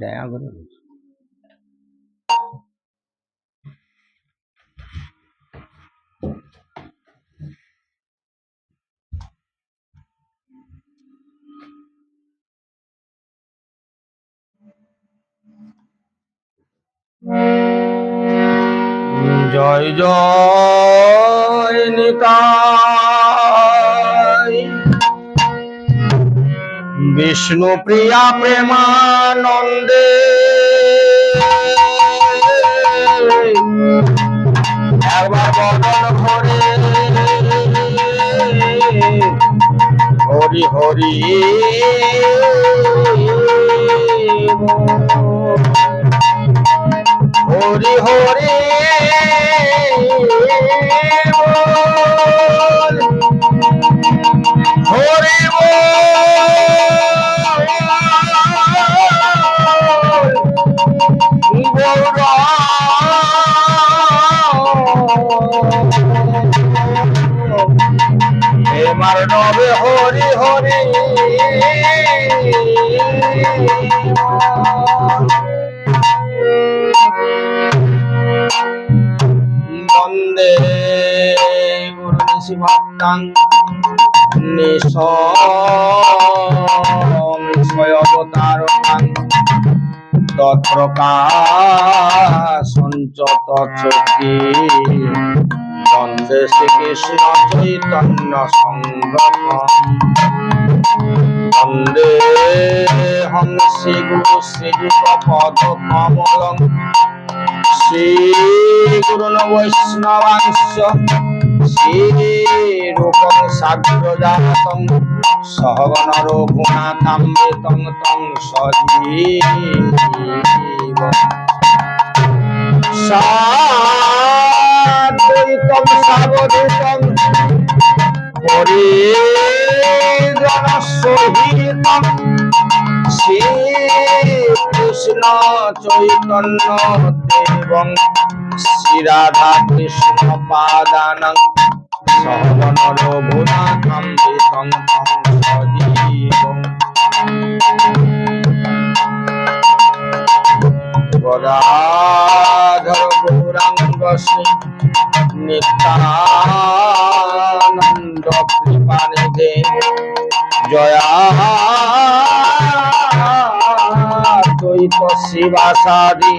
দয়া করে জয় জয় বিষ্ণু প্রিয়া প্রেমানন্দে। হরি হরি হরি হরি এমার নবে হরি হরি। বন্দে গুরু নিশি ভক্তাং নিশয় অবতারণাং তৎপ্রকাশঞ্চ তৎসখী। বন্দে শ্রীকৃষ্ণ চৈতন্য সংগম বন্দে হং শ্রী গুরু শ্রীযুত পদ শ্রী গুরু বৈষ্ণবাংশ। শ্রীরূপং সাগ্রজাতং। সহগণ রঘুনাথামৃতং তং সজীব। সাদ্বৈতং সাবধূতং হরিজন সহিতং। শ্রীকৃষ্ণ চৈতন্য দেবং। শ্রীরাধা কৃষ্ণ পাদানং। সহগণ রঘুনাথম বিতং গদাধর গৌরাঙ্গ শ্রী নিত্যানন্দ কৃপানিধে জয়া দ্বৈত শিবাসাদি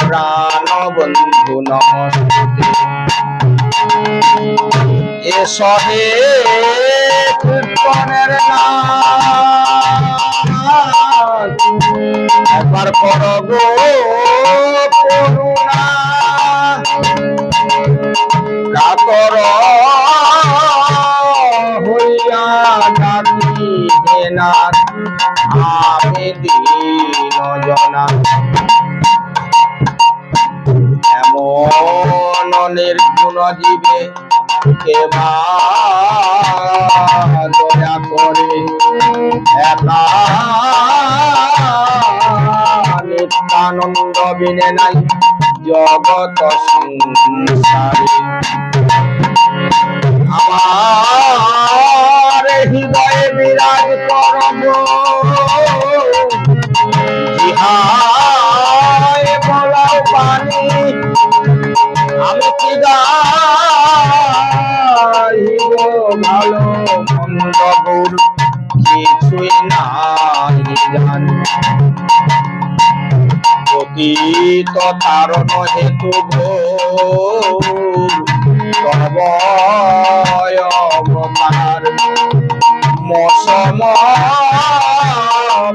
প্রাণ বন্ধু নমস্তে এস হে কীর্তনের নাম একবার কর নির্গুণ জীবে কে বা দয়া করে নিত্যানন্দ বিনে নাই জগত সংসারে। আমার হৃদয়ে বিরাজ করব। ভালো মন্দ গুর কিছুই নাই জানি। অতীত তারণ হেতু তবয় অবতার মশম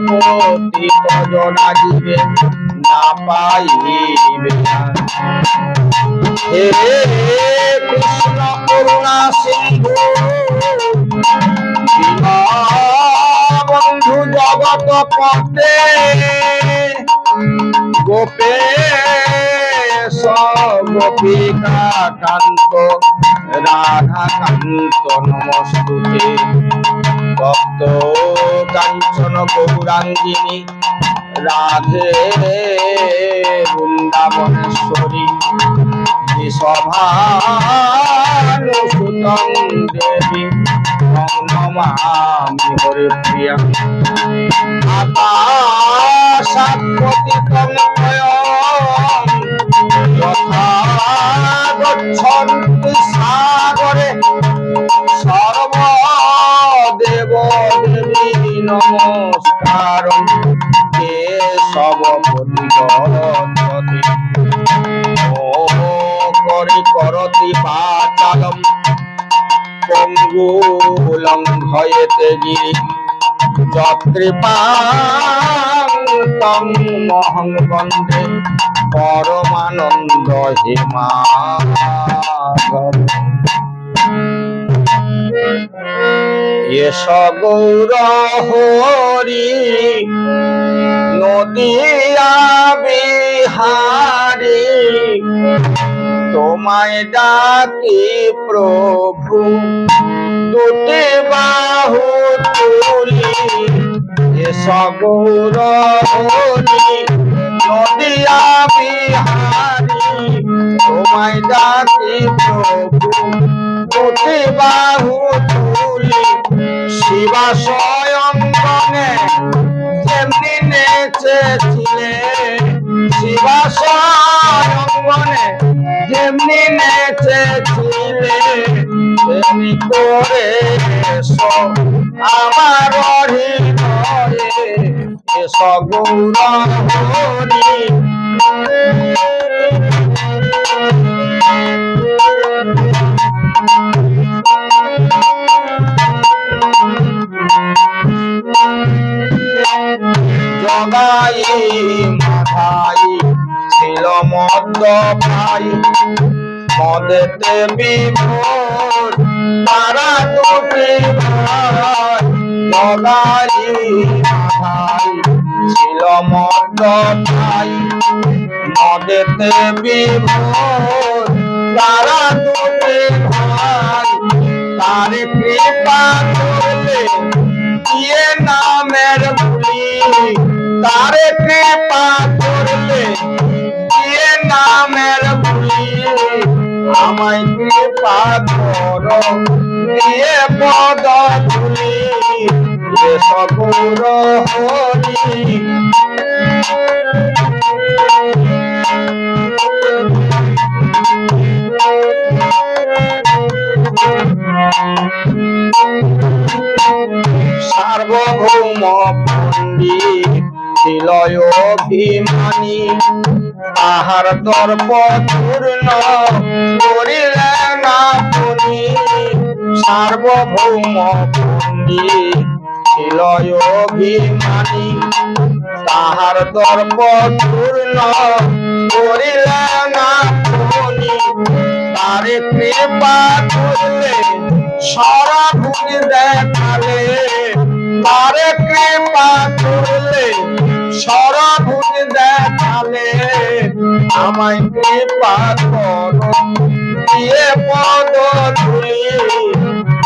পতিত জনা জীবে না পাইবে হে পথে গোপে গোপিকা কান্ত রাধা কান্ত নমস্তুতে। ভক্ত কাঞ্চন গৌরাঙ্গিনী রাধে বৃন্দাবনেশ্বরী সভানুসুতং দেবী। তং নমামি হরিপ্রিয়া আকাশাৎপতিতং পয়ং যথা গচ্ছন্তি সাগরে সর্বদেব দেবী নমস্কার। কে সব প্রতিগতি ও করি করতি পাচালম ভয়েতে গিরি যৎকৃপাং মহং বন্দে পরমানন্দ হিমাগম। এস গৌর হরি নদিয়া বিহারি তোমায় ডাকি প্রভু। দুটি বাহু তুলি এস গৌর হরি নদিয়া বিহারি তোমায় ডাকি প্রভু। দুটি বাহু তুলি, শিবা স্বয়ংবনে যেমনি নেচেছিলে শিবা স্বয়ংবনে যেমনি নেচেছিলে তেমনি করে আমার হৃদয়ে এসো গৌর হরি জগাই মাথাই ছিল মদ ভাই মদেতে বিভোর তারা দুটি ভাই জগাই মাথাই ছিল মদ ভাই মদেতে বিভোর তারা দুটি ভাই তার কৃপা করলে দিয়ে নামের ভুলি তারে কৃপা করলে দিয়ে নামের ভুলি আমায় কৃপা পদ এ সগুর হরি। সার্বভৌম পণ্ডিত ছিল অভিমানী তাহার দর্প পূর্ণ করিলে না পুনি সার্বভৌম পণ্ডিত ছিল অভিমানী, তাহার দর্প পূর্ণ করিলে না পুনি তারে কৃপা করলে সারা ভুলি দেখালে। তারে কৃপা করলে সারা ভুলি দেখালে। আমায় কৃপা কর দিয়ে পদ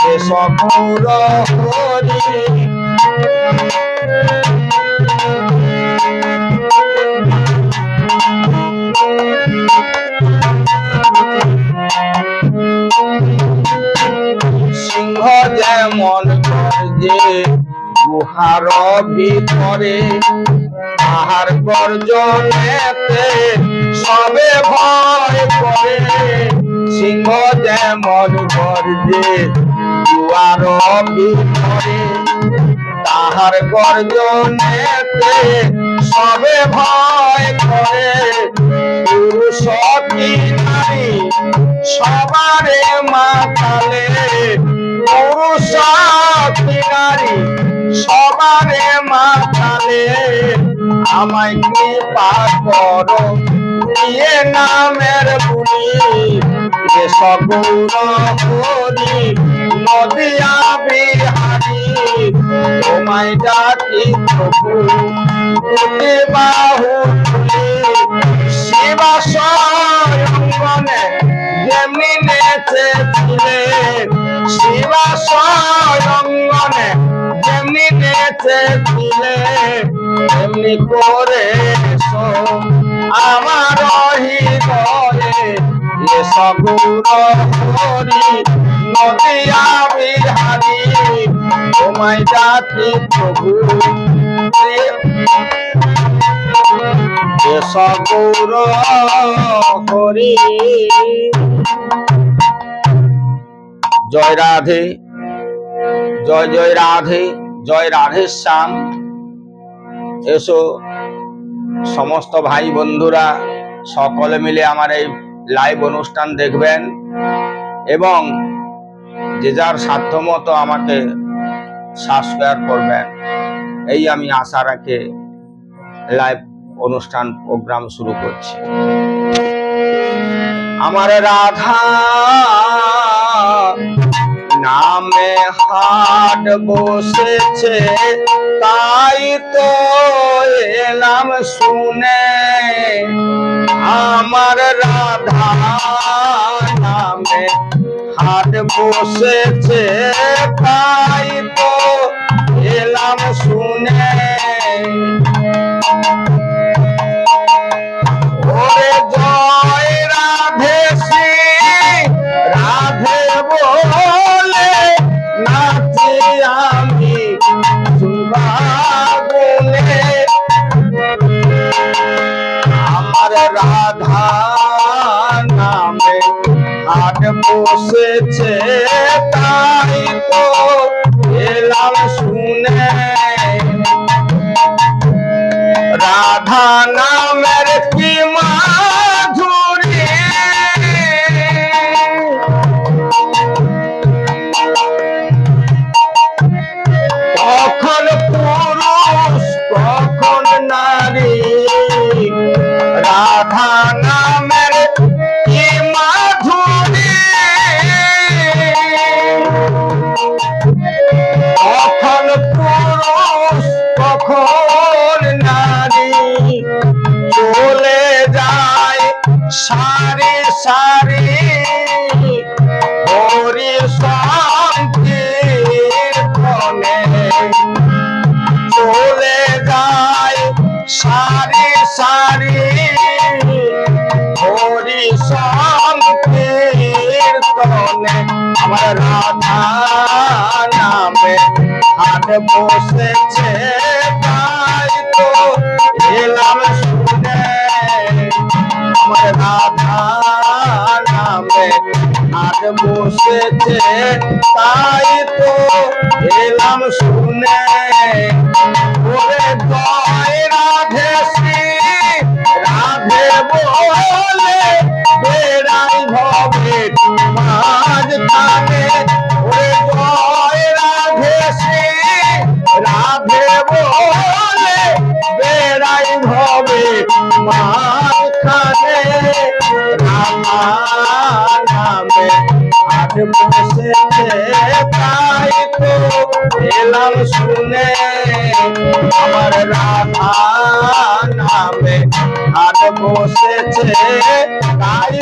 এ সকুর হরি সিংহ যেমন গর্জে, গুহার ভিতরে তাহার গর্জনেতে গুহার ভিতরে তাহার গর্জনেতে সবে ভয় করে। পুরুষ কি নারী সবারে মাতালে। পুরুষ নারী সবারে মাতালে। আমায় কৃপা করো দিয়ে নামের বুলি এ নদিয়া বিহারি তোমায় ডাকি প্রভু। দুটি বাহু শিবা স্বয়ংবনে যেমনি নেচেছিলে শিবা স্বয়ংবনে যেমনি তেমনি করে আমার জয় রাধে, জয় জয় রাধে জয় রাধে শ্যাম। এসো সমস্ত ভাই বন্ধুরা সকলে মিলে আমার এই লাইভ অনুষ্ঠান দেখবেন। এবং যে যার সাধ্যমতো আমাকে সাবস্ক্রাইব করবেন। এই আমি আশা রাখে লাইভ অনুষ্ঠান প্রোগ্রাম শুরু করছি। আমার রাধা নামে হাট বসেছে, তাই তো এলাম শুনে। আমার রাধা নামে হাট বসেছে তাই তো এলাম শুনে। রাধা আমার রাধা নামে হাট বসেছে তাই তো এলাম শুনে। আমার রাধা নামে হাট বসেছে তাই তো এলাম শুনে। ওরে জয় নামে আজ বসেছে তাই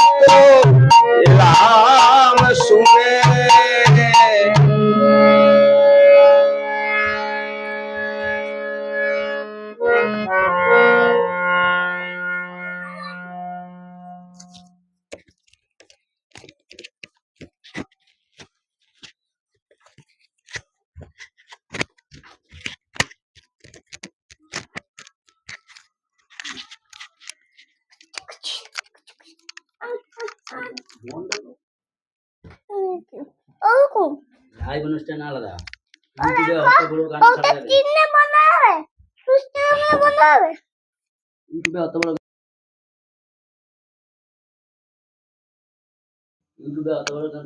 লাইভ অনুষ্ঠান আলাদা। ইউটিউবে অতগুলো গান ছাড়া যাবে কিনে বানাবে সুস্থ বানাবে ইউটিউবে অত বড় ইউটিউবে অত বড় গান